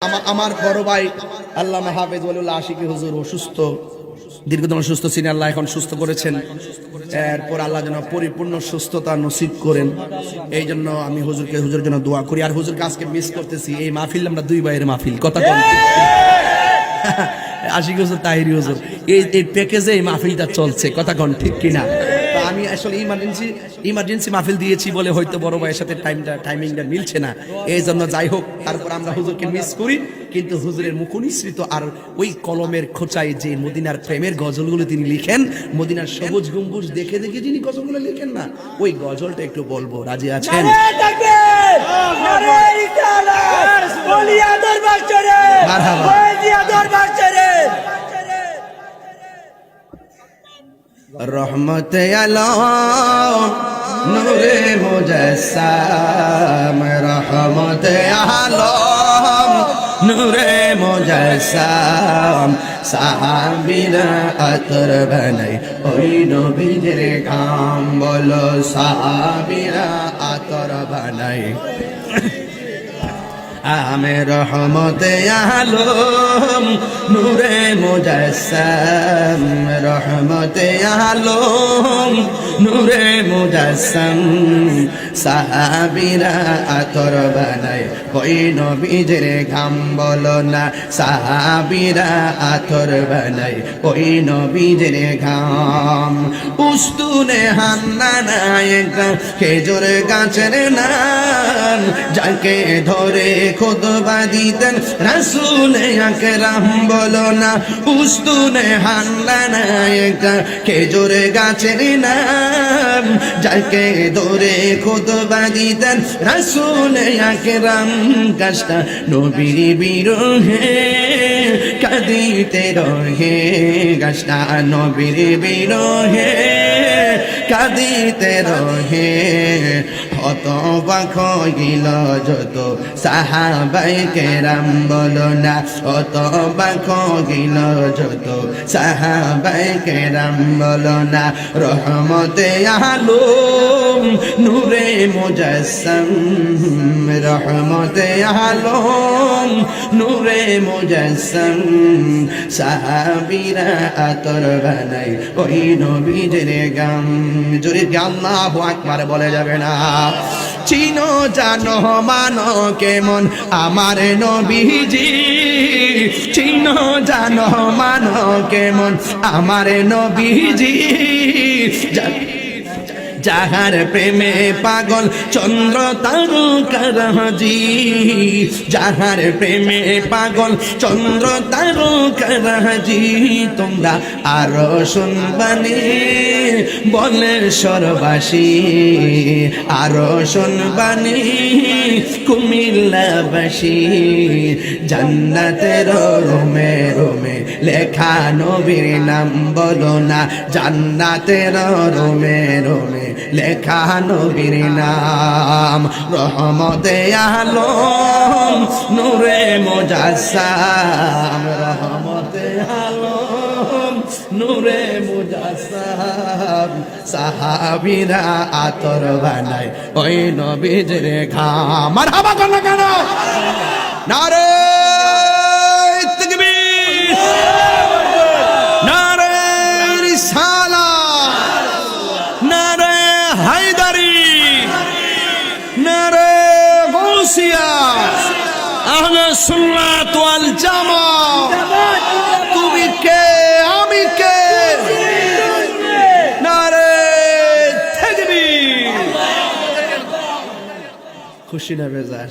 আমা- আমার বড় ভাই আল্লাহ হাফেজ ওয়ালুল্লাহ আশিকি হুজুর অসুস্থ, দীর্ঘদিন সুস্থ ছিলেন আল্লাহ এখন সুস্থ করেছেন। এরপর আল্লাহ যেন পরিপূর্ণ সুস্থতা নসিব করেন। এই জন্য আমি হুজুরকে হুজুর জন্য দোয়া করি। আর হুজুরকে আজকে মিস করতেছি, এই মাহফিল আমরা দুই ভাইয়ের মাহফিল, কথা কম আশিক হুজুর, তাহিরি হুজুর, এই এই প্যাকেজে এই মাহফিলটা চলছে, কথা কন ঠিক কিনা? আমি আসলে ইমার্জেন্সি ইমার্জেন্সি মাহফিল দিয়েছি বলে হয়তো বড় ভাইয়ের সাথে টাইমটা টাইমিংটা মিলছে না। এই জন্য যাই হোক তারপর আমরা হুজুরকে মিস করি কিন্তু হুজুরের মুখনিসৃত আর ওই কলমের খোঁচায় যে মদিনার প্রেমের গজলগুলো তিনি লিখেন মদিনার সবুজ গম্বুজ দেখে দেখে যিনি গজলগুলো লিখেন না ওই গজলটা একটু বলব রাজি আছেন? মারহাবা। রহমত নূরে মুজসাম রহমত নূরে মুজসাম সাহাবিরা আতর বানাই ওই নবীজের কাম বলো, সাহাবিরা আতর বানাই আমি রহমতে আলম, নূরে মুজাসম। রহমতে আলম, নূরে মুজাসম। সাহাবিরা আতর বানায়, ওই নবীজের ঘাম বলো না। সাহাবিরা আতর বানায়, ওই নবীজের ঘাম। উস্তুনে হান্না নায়ক খেজুর গাছের নাম যাকে ধরে খুদবা দিতেন রাসুল আকরাম বলো না, উস্তুনে হান্না নায়ক খেজুর গাছের নাম যাকে ধরে খুদবা দিতেন রাসুল আকরাম গাছটা নবীর বিরোহে কাঁদিতে রহে, গাছটা নবীর বিরোহে। কাঁদিতে রহে অত বাখ গিল যত সাহাবাই কেরাম, বলো না অত বাখ গিল যত সাহাবাই কেরাম, বলো না, রহমতে আলম নূরে মুজাসম, রহমতে আলম নূরে মুজাসম, সাহাবিরা আতর বানাই ওই নবীজের গাম। জোরে আল্লাহ আকবার বলে যাবে না। চিনো জানো মানো কেমন আমার নবীজি। চিনো জানো মানো কেমন আমার নবীজি। যাহার প্রেমে পাগল চন্দ্র তারকারাজি যাহার প্রেমে পাগল চন্দ্র তারকারাজি তোমরা আরও শুনবানি, বলে সরবাসী আরও শুনবানি, কুমিল্লাবাসী। জান্নাতের রোমে রোমে লেখা নবীর নাম বলো না। জান্নাতের রোমে রোমে লেখা নবীর নাম, রহমতে আলম, নূরে মোজাসাম রহমতে আলম, নূরে মুজাসাম সাহাবিরা আতর বানায়, ওই নবীজের ঘাম। আর হাবা কেন? নারে! হায়দারি। নারে গৌসিয়া। আহলে সুন্নাত ওয়াল জামাত তুমি কে? আমি কে? নারে তাকবীর খুশি না বেজার?